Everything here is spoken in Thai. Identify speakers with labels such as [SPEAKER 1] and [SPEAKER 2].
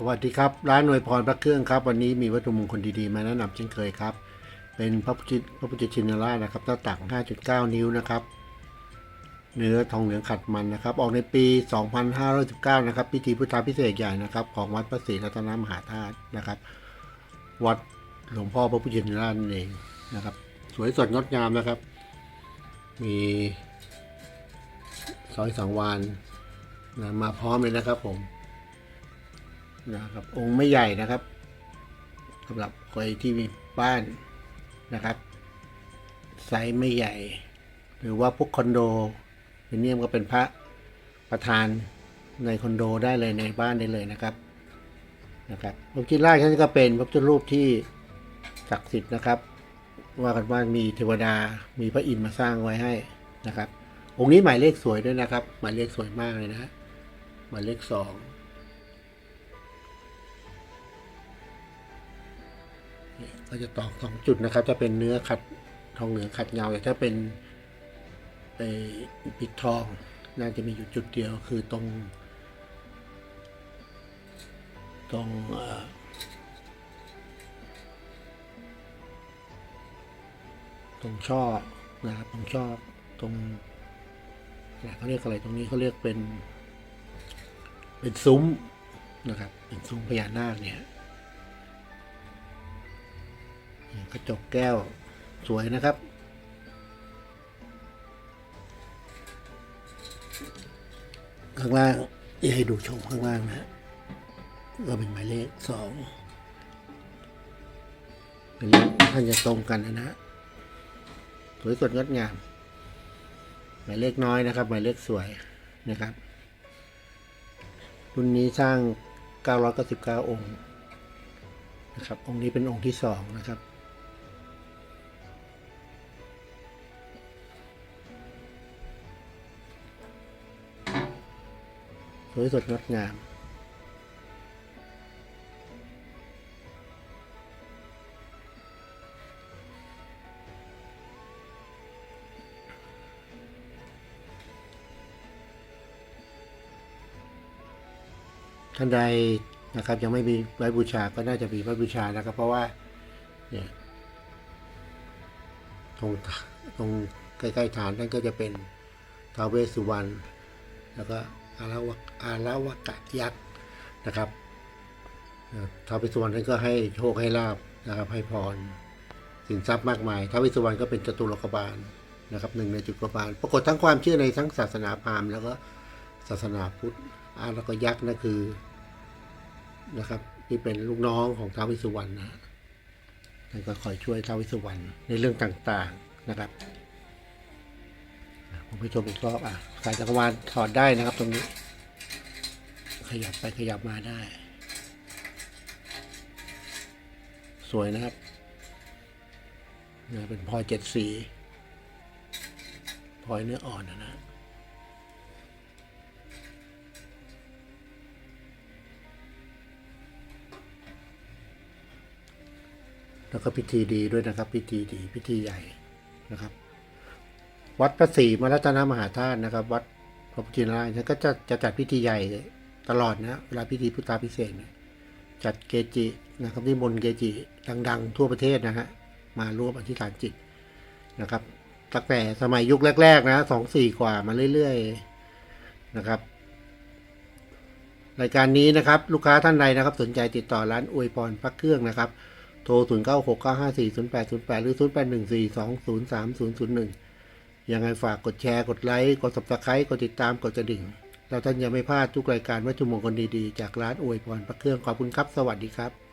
[SPEAKER 1] สวัสดีครับร้านหน่วยพรพระเครื่องครับ วันนี้มีวัตถุมงคลดีๆมาแนะนำเช่นเคยครับ เป็นพระพุทธพระพุทธชินราชนะครับหน้าตัก 5.9 นิ้วนะครับ เนื้อทองเหลืองขัดมันนะครับ ออกในปี 2519 นะครับ พิธีพุทธาพิเศษใหญ่นะครับ ของวัดพระศรีรัตนมหาธาตุนะครับ วัดหลวงพ่อพระพุทธชินราชนั่นเองนะครับ สวยสดงดงามนะครับ มีซอยสังวานนะมาพร้อมเลยนะครับผม นะครับ องค์ไม่ใหญ่นะครับสำหรับใครที่มีบ้านนะครับ ไซส์ไม่ใหญ่ หรือว่าพวกคอนโดมิเนียมก็เป็นพระประธานในคอนโดได้เลยในบ้านได้เลยนะครับนะครับพระพุทธราชท่านก็เป็นพระพุทธรูปที่ศักดิ์สิทธิ์นะครับ ว่ากันว่ามีเทวดามีพระอินทร์มาสร้างไว้ให้นะครับ องค์นี้หมายเลขสวยด้วยนะครับ หมายเลขสวยมากเลยนะฮะหมายเลขสอง ก็จะตอกสองจุดนะครับ จะเป็นเนื้อขัดทองเหลืองขัดเงาแต่ถ้าเป็นไปปิดทองน่าจะมีอยู่จุดเดียวคือตรง ตรงตรงช่อนะครับตรงช่อตรงเนี่ยเขาเรียกอะไรตรงนี้เขาเรียกเป็น เป็นซุ้มนะครับ เป็นซุ้มพญานาคเนี่ย กระจกแก้วสวยนะครับ ข้างล่างอยาให้ดูชมข้างล่างนะก็เป็นหมายเลขสองเป็นท่านจะตรงกันนะฮะสวยสดงดงาม หมายเลขน้อยนะครับ หมายเลขสวยนะครับ รุ่นนี้สร้าง 999 องค์นะครับ องค์นี้เป็นองค์ที่สองนะครับ วยสดงดงาม ท่านใดนะครับยังไม่มีไว้บูชาก็น่าจะมีไว้บูชานะครับ เพราะว่าเนี่ยตรงตรงใกล้ๆฐานนั่นก็จะเป็นท้าวเวสสุวรรณแล้วก็ อารวะอารวกะยักษ์นะครับท้าวเวสสุวรรณท่านก็ให้โชคให้ลาบนะครับ ให้พรสินทรัพย์มากมายท้าวเวสสุวรรณก็เป็นจตุรกบาลนะครับหนึ่งในจุกบาล ปรากฏทั้งความเชื่อในทั้งศาสนาพราหมณ์แล้วก็ศาสนาพุทธอาแล้วก็ยักษ์นั่นคือนะครับที่เป็นลูกน้องของท้าววิสุวรรณนะท่านก็คอยช่วยท้าววิสุวรรณในเรื่องต่างๆนะครับ ผมไปชมอีกรอบอะสายจักรวาลถอดได้นะครับตรงนี้ ขยับไปขยับมาได้ สวยนะครับเนี่ยเป็นพลอยเจ็ดสีพลอยเนื้ออ่อนนะนะแล้วก็พิธีดีด้วยนะครับ พิธีดีพิธีใหญ่นะครับ วัดพระศรีมรัตนมหาธาตุนะครับ วัดพระพุทธนราชท่านก็จะจะจัดพิธีใหญ่ตลอดนะเวลาพิธีพุทธาพิเศษเนี่ยจัดเกจินะครับนิมนเกจิดัง ๆ ทั่วประเทศนะฮะมาร่วมอธิษฐานจิตนะครับตั้งแต่สมัยยุคแรก ๆ นะสองสี่กว่ามาเรื่อยๆนะครับรายการนี้นะครับ ลูกค้าท่านใดนะครับ สนใจติดต่อร้านอวยพรพระเครื่องนะครับ โทร 0 9 6 9 5 4 0 8 0 8 หรือ 0 ยังไงฝากกดแชร์ กดไลค์ กด subscribe กดติดตาม กดกระดิ่ง เราท่านจะไม่พลาดทุกรายการวัตถุมงคลดีๆ จากร้านอวยพรพระเครื่อง ขอบคุณครับ สวัสดีครับ